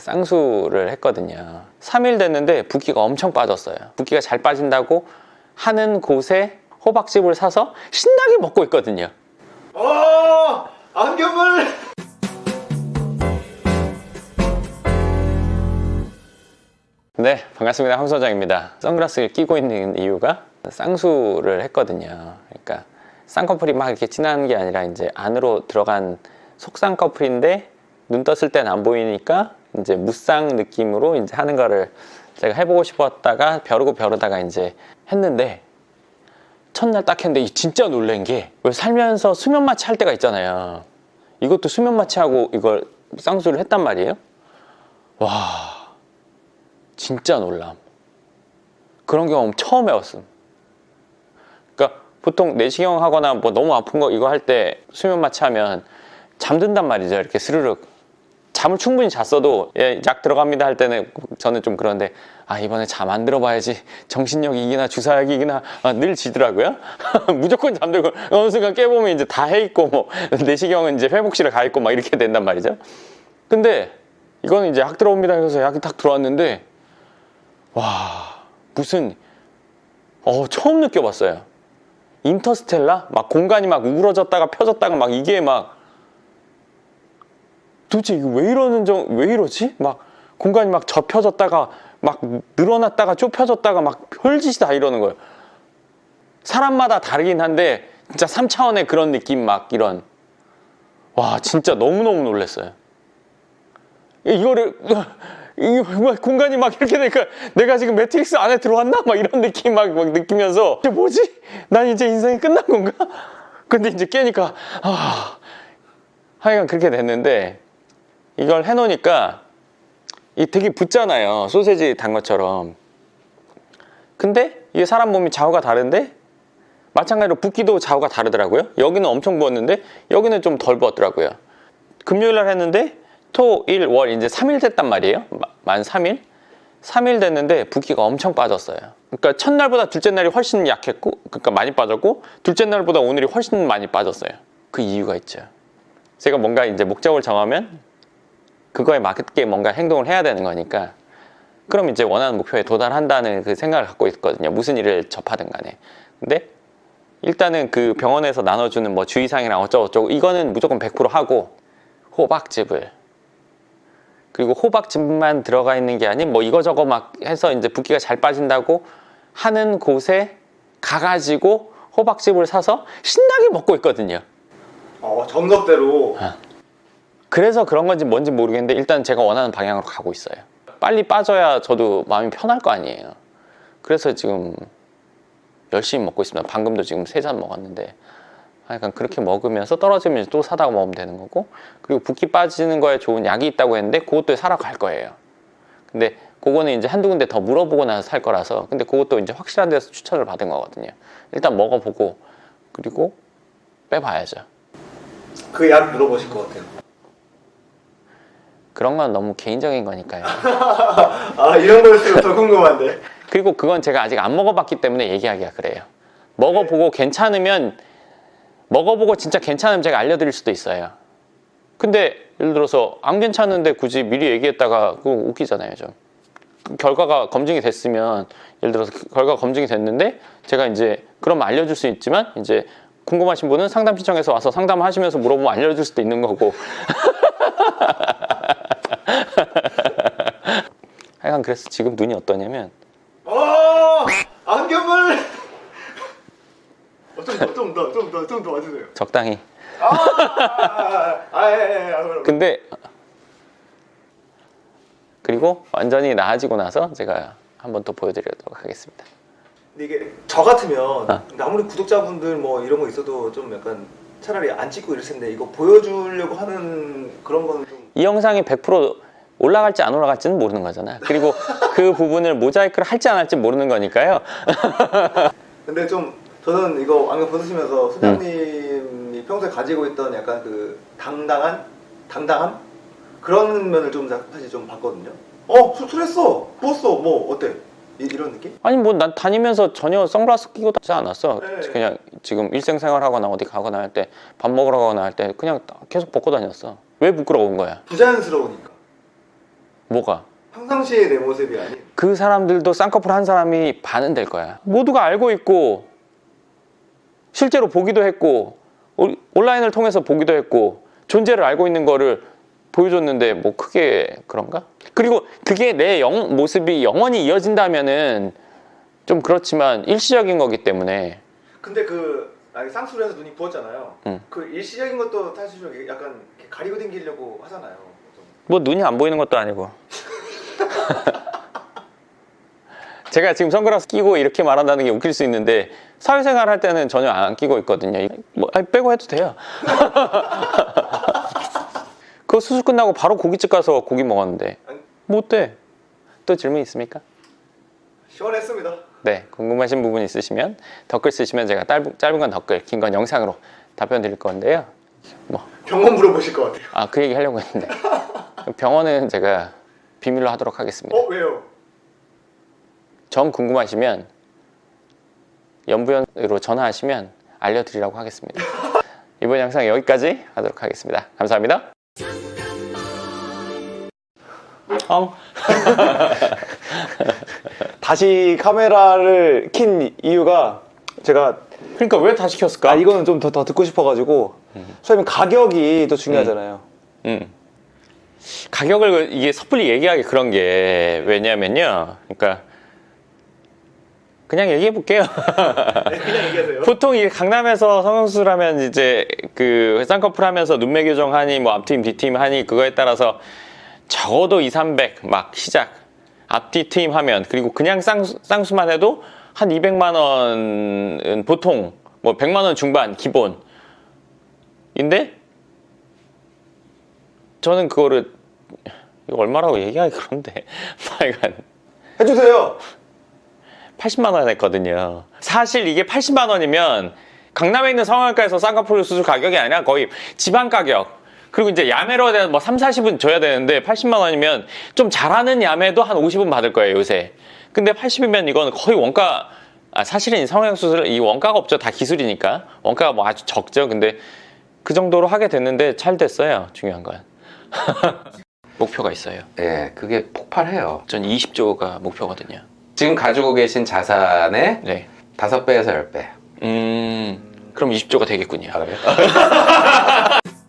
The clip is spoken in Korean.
쌍수를 했거든요. 3일 됐는데 붓기가 엄청 빠졌어요. 붓기가 잘 빠진다고 하는 곳에 호박즙을 사서 신나게 먹고 있거든요. 어 안경을 네, 반갑습니다. 황 소장입니다. 선글라스를 끼고 있는 이유가 쌍수를 했거든요. 그러니까 쌍꺼풀이 막 이렇게 진한 게 아니라 이제 안으로 들어간 속쌍꺼풀인데 눈 떴을 땐 안 보이니까 이제 무쌍 느낌으로 이제 하는 거를 제가 해보고 싶었다가 벼르고 벼르다가 이제 했는데 첫날 딱 했는데 진짜 놀란 게 왜 살면서 수면 마취 할 때가 있잖아요. 이것도 수면 마취하고 이걸 쌍수를 했단 말이에요. 와. 진짜 놀람. 그런 경험 처음 해봤음. 그러니까 보통 내시경 하거나 뭐 너무 아픈 거 이거 할 때 수면 마취하면 잠든단 말이죠. 이렇게 스르륵. 잠을 충분히 잤어도 예, 약 들어갑니다 할 때는 저는 좀 그런데 아 이번에 잠 안 들어봐야지. 정신력이 이기나 주사약이 이기나 아, 늘 지더라고요. 무조건 잠들고 어느 순간 깨보면 이제 다 해 있고 뭐 내시경은 이제 회복실에 가 있고 막 이렇게 된단 말이죠. 근데 이거는 이제 약 들어옵니다 해서 약이 딱 들어왔는데 와 무슨 어 처음 느껴봤어요. 인터스텔라? 막 공간이 막 우그러졌다가 펴졌다가 막 이게 막 도대체 이거 왜 이러는 정, 왜 이러지? 막 공간이 막 접혀졌다가 막 늘어났다가 좁혀졌다가 막 별짓이 다 이러는 거예요. 사람마다 다르긴 한데 진짜 3차원의 그런 느낌 막 이런 와 진짜 너무너무 놀랐어요. 이거를 공간이 막 이렇게 되니까 내가 지금 매트릭스 안에 들어왔나? 막 이런 느낌 막, 막 느끼면서 이게 뭐지? 난 이제 인생이 끝난 건가? 근데 이제 깨니까 아 하여간 그렇게 됐는데 이걸 해놓으니까 이 되게 붙잖아요. 소세지 단 것처럼. 근데 이게 사람 몸이 좌우가 다른데 마찬가지로 붓기도 좌우가 다르더라고요. 여기는 엄청 부었는데 여기는 좀 덜 부었더라고요. 금요일 날 했는데 토, 일, 월 이제 3일 됐단 말이에요. 마- 만 3일. 3일 됐는데 붓기가 엄청 빠졌어요. 그러니까 첫날보다 둘째 날이 훨씬 약했고 그러니까 많이 빠졌고 둘째 날보다 오늘이 훨씬 많이 빠졌어요. 그 이유가 있죠. 제가 뭔가 이제 목적을 정하면 그거에 맞게 뭔가 행동을 해야 되는 거니까 그럼 이제 원하는 목표에 도달한다는 그 생각을 갖고 있거든요. 무슨 일을 접하든 간에. 근데 일단은 그 병원에서 나눠주는 뭐 주의사항이랑 어쩌고저쩌고 이거는 무조건 100% 하고 호박즙을 그리고 호박즙만 들어가 있는 게 아닌 뭐 이거저거 막 해서 이제 붓기가 잘 빠진다고 하는 곳에 가가지고 호박즙을 사서 신나게 먹고 있거든요. 어 정석대로 그래서 그런 건지 뭔지 모르겠는데 일단 제가 원하는 방향으로 가고 있어요. 빨리 빠져야 저도 마음이 편할 거 아니에요. 그래서 지금 열심히 먹고 있습니다. 방금도 지금 세 잔 먹었는데 약간 그렇게 먹으면서 떨어지면 또 사다가 먹으면 되는 거고 그리고 붓기 빠지는 거에 좋은 약이 있다고 했는데 그것도 사러 갈 거예요. 근데 그거는 이제 한두 군데 더 물어보고 나서 살 거라서 근데 그것도 이제 확실한 데서 추천을 받은 거거든요. 일단 먹어보고 그리고 빼봐야죠. 그 약 물어보실 것 같아요. 그런 건 너무 개인적인 거니까요. 아 이런 거일수록 더 궁금한데. 그리고 그건 제가 아직 안 먹어봤기 때문에 얘기하기가 그래요. 먹어보고 괜찮으면 먹어보고 진짜 괜찮으면 제가 알려드릴 수도 있어요. 근데 예를 들어서 안 괜찮은데 굳이 미리 얘기했다가 그거 웃기잖아요, 좀. 그 결과가 검증이 됐으면 예를 들어서 그 결과 가 검증이 됐는데 제가 이제 그럼 알려줄 수 있지만 이제 궁금하신 분은 상담 신청해서 와서 상담하시면서 물어보면 알려줄 수도 있는 거고. 하여간 그래서 지금 눈이 어떠냐면 어 안경을 어, 좀 더 좀 더 좀더 와주세요. 적당히 아 아아예 예. 근데 그리고 완전히 나아지고 나서 제가 한번 또 보여드리도록 하겠습니다. 근데 이게 저 같으면 아. 근데 아무리 구독자분들 뭐 이런 거 있어도 좀 약간 차라리 안 찍고 이럴 텐데 이거 보여주려고 하는 그런 거는 좀 이 영상이 100% 올라갈지 안 올라갈지는 모르는 거잖아요. 그리고 그 부분을 모자이크를 할지 안 할지 모르는 거니까요. 근데 좀 저는 이거 안경 벗으시면서 수장님이 평소에 가지고 있던 약간 그 당당한 당당함 그런 면을 좀 사- 사실 좀 봤거든요. 어 수술했어 부었어 뭐 어때 이, 이런 느낌? 아니 뭐 난 다니면서 전혀 선글라스 끼고 다니지 않았어. 네. 그냥 지금 일생생활 하거나 어디 가거나 할 때 밥 먹으러 가거나 할 때 그냥 계속 벗고 다녔어. 왜 부끄러운 거야? 부자연스러우니까. 뭐가? 평상시의 내 모습이 아닌 그 사람들도 쌍꺼풀 한 사람이 반은 될 거야. 모두가 알고 있고 실제로 보기도 했고 올- 온라인을 통해서 보기도 했고 존재를 알고 있는 거를 보여줬는데 뭐 크게 그런가? 그리고 그게 내 영, 모습이 영원히 이어진다면은 좀 그렇지만 일시적인 거기 때문에 근데 그 아니, 쌍수를 해서 눈이 부었잖아요. 응. 그 일시적인 것도 사실 좀 약간 이렇게 가리고 댕기려고 하잖아요. 좀. 뭐 눈이 안 보이는 것도 아니고 제가 지금 선글라스 끼고 이렇게 말한다는 게 웃길 수 있는데 사회생활 할 때는 전혀 안 끼고 있거든요 뭐 아니, 빼고 해도 돼요 그거 수술 끝나고 바로 고깃집 가서 고기 먹었는데 뭐 어때? 또 질문 있습니까? 시원했습니다. 네 궁금하신 부분 있으시면 댓글 쓰시면 제가 짧은, 짧은 건 댓글 긴 건 영상으로 답변 드릴 건데요 뭐 병원 물어보실 것 같아요. 아그 얘기 하려고 했는데 병원은 제가 비밀로 하도록 하겠습니다 어 왜요? 점 궁금하시면 연부연으로 전화하시면 알려드리라고 하겠습니다. 이번 영상 여기까지 하도록 하겠습니다. 감사합니다. 어, 다시 카메라를 킨 이유가 제가 그러니까 왜 다시 켰을까? 아 이거는 좀더더 듣고 싶어가지고 선생님 가격이 또 중요하잖아요. 음. 가격을 이게 섣불리 얘기하기 그런 게 왜냐면요. 그러니까 그냥 얘기해 볼게요. 네, 그냥 얘기하세요. 보통 이 강남에서 성형수술 하면 이제 그 쌍꺼풀 하면서 눈매 교정하니 뭐 앞트임 뒤트임 하니 그거에 따라서 적어도 2, 300 막 시작 앞뒤 트임 하면 그리고 그냥 쌍수, 쌍수만 해도 한 200만 원은 보통 뭐 100만 원 중반 기본인데 저는 그거를 이거 얼마라고 얘기하기 그런데 하여간 해주세요. 80만 원 했거든요. 사실 이게 80만 원이면 강남에 있는 성형외과에서 쌍꺼풀 수술 가격이 아니라 거의 지방 가격. 그리고 이제 야매로 대한 뭐 3, 40은 줘야 되는데 80만 원이면 좀 잘하는 야매도 한 50은 받을 거예요, 요새. 근데 80이면 이건 거의 원가 아, 사실은 이 성형 수술 이 원가가 없죠. 다 기술이니까. 원가가 뭐 아주 적죠. 근데 그 정도로 하게 됐는데 잘 됐어요. 중요한 건. 목표가 있어요. 예, 그게 폭발해요. 전 20조가 목표거든요. 지금 가지고 계신 자산의 네. 다섯 배에서 열 배. 음, 그럼 20조가 되겠군요. 알아요?